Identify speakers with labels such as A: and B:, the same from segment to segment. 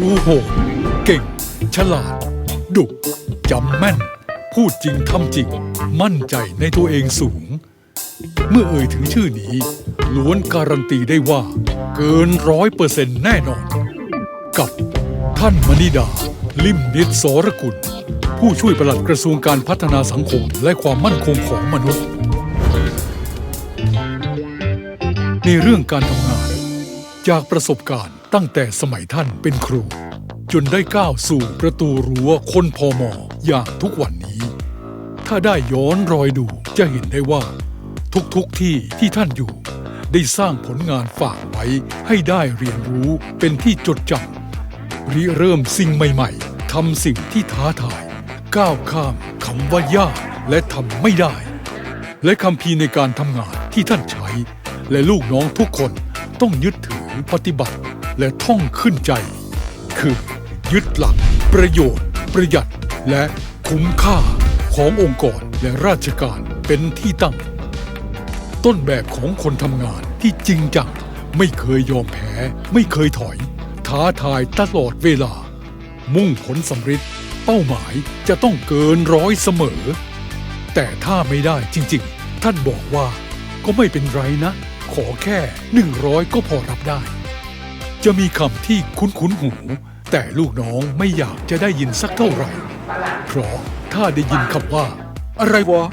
A: รูโหดเก่ง ฉลาด ดุจำแม่น พูดจริงทำจริง มั่นใจในตัวเองสูง เมื่อเอ่ยถึงชื่อนี้ ล้วนการันตีได้ว่า เกินร้อยเปอร์เซ็นต์แน่นอน กับท่านมณิดา ลิมนิดสรกุล ผู้ช่วยปลัดกระทรวงการพัฒนาสังคมและความมั่นคงของมนุษย์ ในเรื่องการทำงาน จากประสบการณ์ ตั้งแต่สมัยท่านเป็นครู จนได้ก้าวสู่ประตูรั้วคนพอมออย่างทุกวันนี้ ถ้าได้ย้อนรอยดูจะเห็นได้ว่า ทุกๆทที่ที่ท่านอยู่ ได้สร้างผลงานฝากไว้ให้ได้เรียนรู้เป็นที่จดจำริเริ่มสิ่งใหม่ๆทำสิ่งที่ท้าทาย ก้าวข้ามคำว่ายากและทำไม่ได้ และคำพีในการทำงานที่ท่านใช้ และลูกน้องทุกคนต้องยึดถือปฏิบัติ และท่องขึ้นใจ คือ ยึดหลัก ประโยชน์ ประหยัด และคุ้มค่าขององค์กรและราชการเป็นที่ตั้ง ต้นแบบของคนทำงานที่จริงจัง ไม่เคยยอมแพ้ ไม่เคยถอย ท้าทายตลอดเวลา มุ่งผลสำเร็จเป้าหมายจะต้องเกินร้อยเสมอ แต่ถ้าไม่ได้จริง ๆ ท่านบอกว่าก็ไม่เป็นไรนะ ขอแค่หนึ่งร้อยก็พอรับได้ จะมีคำที่คุ้นๆหู แต่ลูกน้องไม่อยากจะได้ยินสักเท่าไหร่ เพราะถ้าได้ยินคำว่า อะไรวะ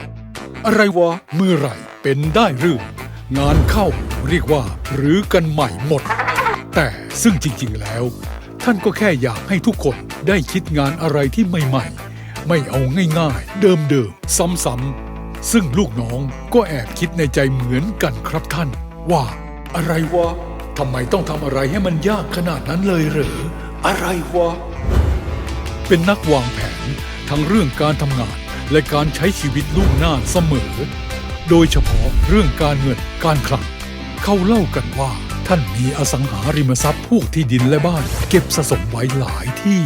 A: อะไรวะเมื่อไหร่เป็นได้เรื่องงานเข้าเรียกว่าหรือกันใหม่หมด แต่ซึ่งจริงๆแล้ว ท่านก็แค่อยากให้ทุกคนได้คิดงานอะไรที่ใหม่ๆ ไม่เอาง่ายๆ เดิมๆ ซ้ำๆ ซึ่งลูกน้องก็แอบคิดในใจเหมือนกันครับท่าน ว่าอะไรวะ ทำไมต้องทำอะไรให้มันยากขนาดนั้นเลยเหรออะไรวะ เป็นนักวางแผนทั้งเรื่องการทำงานและการใช้ชีวิตล่วงหน้าเสมอ โดยเฉพาะเรื่องการเงินการคลัง เขาเล่ากันว่าท่านมีอสังหาริมทรัพย์พวกที่ดินและบ้าน เก็บสะสมไว้หลายที่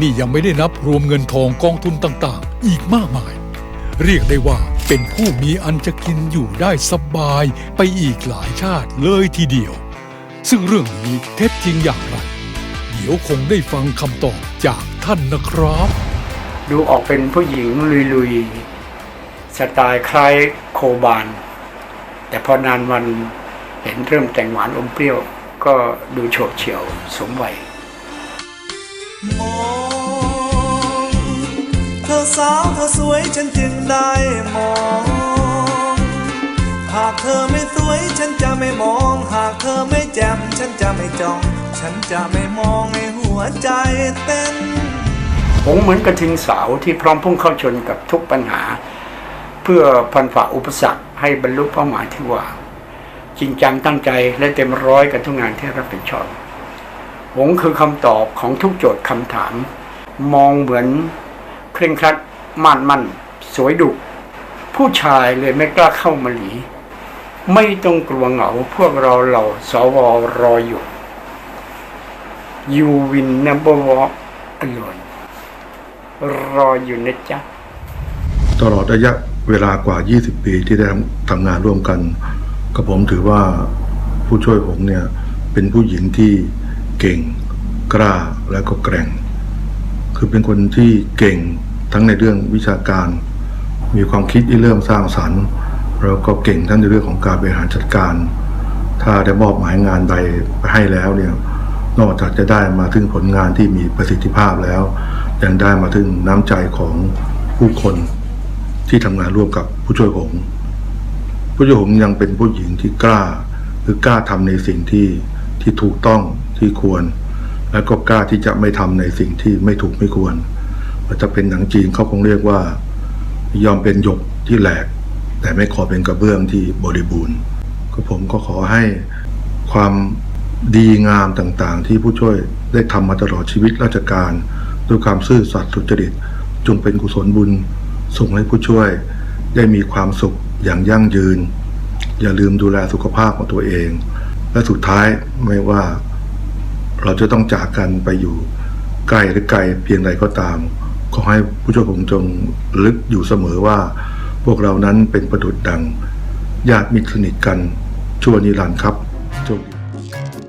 A: นี่ยังไม่ได้นับรวมเงินทองกองทุนต่างๆ อีกมากมาย เรียกได้ว่าเป็นผู้มีอันจะกินอยู่ได้สบายไปอีกหลายชาติเลยทีเดียว ซึ่งเรื่องนี้เท็จจริงอย่างไร เดี๋ยวคงได้ฟังคำตอบจากท่านนะครับ
B: ดูออกเป็นผู้หญิงลุยๆสไตล์คล้ายโคบาน แต่พอนานวันเห็นเริ่มแต่งหวานอมเปรี้ยว ก็ดูโฉบเฉี่ยวสมวัย
C: มองเธอสาวเธอสวยฉันจึงได้มอง ไม่แจ่มฉันจะไม่จ้อง ฉันจะไม่มองให้หัวใจเต้น
B: ผมเหมือนกระทิงสาวที่พร้อมพุ่งเข้าชนกับทุกปัญหา เพื่อพันฝ่าอุปสรรคให้บรรลุเป้าหมายที่ว่า จริงจังตั้งใจและเต็มร้อยกับทุกงานที่รับผิดชอบหงคือคำตอบของทุกโจทย์คำถาม มองเหมือนเคร่งครัดม่านมั่น สวยดุผู้ชายเลยไม่กล้าเข้ามาหลี ไม่ต้องกลัวเหงาพวกเราเหล่าสวรออยู่ You win number one alone รออยู่นะจ๊ะ
D: ตลอดระยะเวลากว่า 20 ปีที่ได้ทำงานร่วมกัน กับผมถือว่าผู้ช่วยผมเนี่ยเป็นผู้หญิงที่เก่งกล้าและก็แกร่ง คือเป็นคนที่เก่งทั้งในเรื่องวิชาการ มีความคิดที่เริ่มสร้างสรรค์ แล้วก็เก่งทั้งในเรื่องของการบริหารจัดการ ถ้าได้มอบหมายงานใดไปให้แล้วเนี่ยนอกจากจะได้มาถึงผลงานที่มีประสิทธิภาพแล้ว ยังได้มาถึงน้ำใจของผู้คนที่ทำงานร่วมกับผู้ช่วยผมผู้ช่วยผมยังเป็นผู้หญิงที่กล้า คือกล้าทำในสิ่งที่ที่ถูกต้องที่ควร และก็กล้าที่จะไม่ทำในสิ่งที่ไม่ถูกไม่ควรมันจะเป็นหนังจีนเขาคงเรียกว่ายอมเป็นหยกที่แหลก แต่ไม่ขอเป็นกระเบื้องที่บริบูรณ์ก็ผมก็ขอให้ความดีงามต่างๆ ที่ผู้ช่วยได้ทำมาตลอดชีวิตราชการ ด้วยความซื่อสัตย์สุจริตจงเป็นกุศลบุญส่งให้ผู้ช่วย ได้มีความสุขอย่างยั่งยืน อย่าลืมดูแลสุขภาพของตัวเอง และสุดท้ายไม่ว่า เราจะต้องจากกันไปอยู่ใกล้หรือไกลเพียงใดก็ตาม ขอให้ผู้ช่วยผมจงลึกอยู่เสมอว่า พวกเรานั้นเป็นประดุจดังญาติมิตรสนิทกันชั่วนิรันดร์ครับโชคดี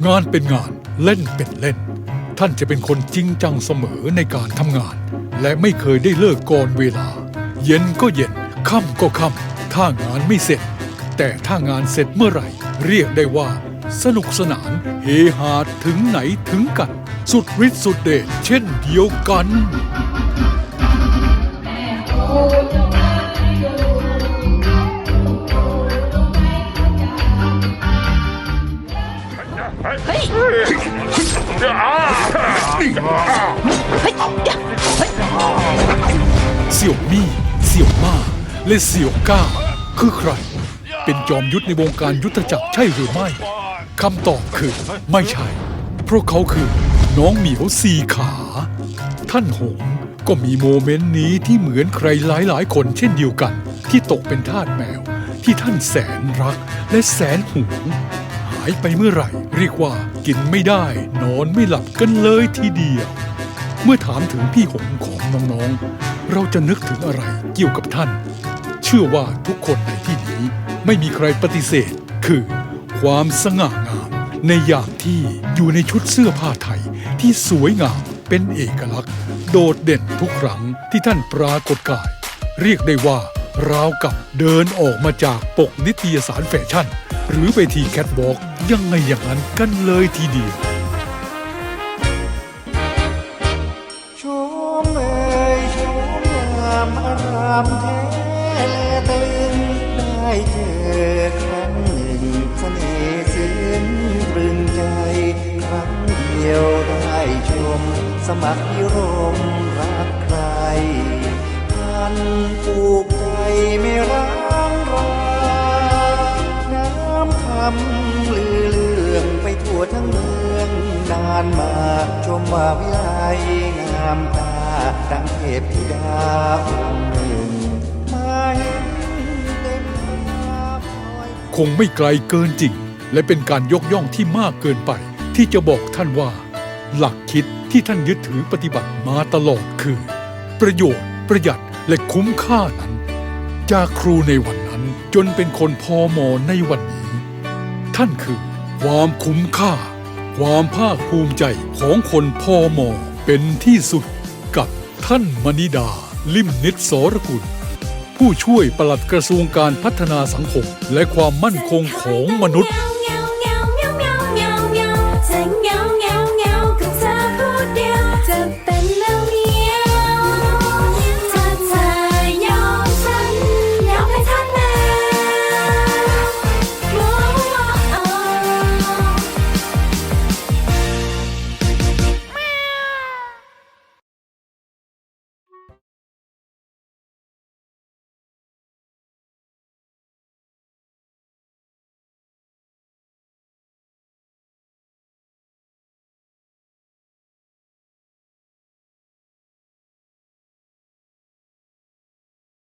A: งานเป็นงานเล่นเป็นเล่น ท่านจะเป็นคนจริงจังเสมอในการทำงาน และไม่เคยได้เลิกก่อนเวลา เย็นก็เย็นค่ำก็ค่ำถ้างานไม่เสร็จ แต่ถ้างานเสร็จเมื่อไหร่ เรียกได้ว่า สนุกสนานเฮฮาถึงไหนถึงกัน สุดฤทธิ์สุดเดชเช่นเดียวกัน เสี่ยวมี่เสี่ยวม่าและเสี่ยวก้าคือใคร เป็นจอมยุทธในวงการยุทธจักรใช่หรือไม่คำตอบคือไม่ใช่ เพราะเขาคือน้องเหมียวสี่ขา ท่านหงก็มีโมเมนต์นี้ที่เหมือนใครหลายๆ คนเช่นเดียวกัน ที่ตกเป็นทาสแมวที่ท่านแสนรักและแสนหวงายไปเมื่อไหร่ เรียกว่ากินไม่ได้ นอนไม่หลับกันเลยทีเดียว เมื่อถามถึงพี่หงของน้องๆ เราจะนึกถึงอะไรเกี่ยวกับท่าน เชื่อว่าทุกคนในที่นี้ไม่มีใครปฏิเสธ คือ ความสง่างาม ในยามที่อยู่ในชุดเสื้อผ้าไทยที่สวยงามเป็นเอกลักษณ์ โดดเด่นทุกครั้งที่ท่านปรากฏกาย เรียกได้ว่าราวกับเดินออกมาจากปกนิตยสารแฟชั่น หรือเวทีแคทวอล์กยังไงอย่างนั้นกันเลยทีเดียว
C: ชมเอ่ยชมงามอารามแท้ตึงได้เจอครั้งหนึ่งเสน่ห์ซึ้งตรึงใจ ครั้งเดียวได้ชม สมัครพิรมรักใครท่านผูกใจไม่ร้าำคำลือเรื่องไปทั่วทั้งเมืองนานมาชมว่าวิไลงามตาดังเทพธิดาองค์หนึ่งมาเต็มตาพ
A: คงไม่ไกลเกินจริง และเป็นการยกย่องที่มากเกินไป ที่จะบอกท่านว่า หลักคิดที่ท่านยึดถือปฏิบัติมาตลอดคือ ประโยชน์ ประหยัดและคุ้มค่านั้น จากครูในวันนั้นจนเป็นคนพอมอในวันนี้ ท่านคือ ความคุ้มค่า ความภาคภูมิใจของคนพอมอเป็นที่สุดกับท่านมณิดา ลิมนิตสรกุล ผู้ช่วยปลัดกระทรวงการพัฒนาสังคม และความมั่นคงของมนุษย์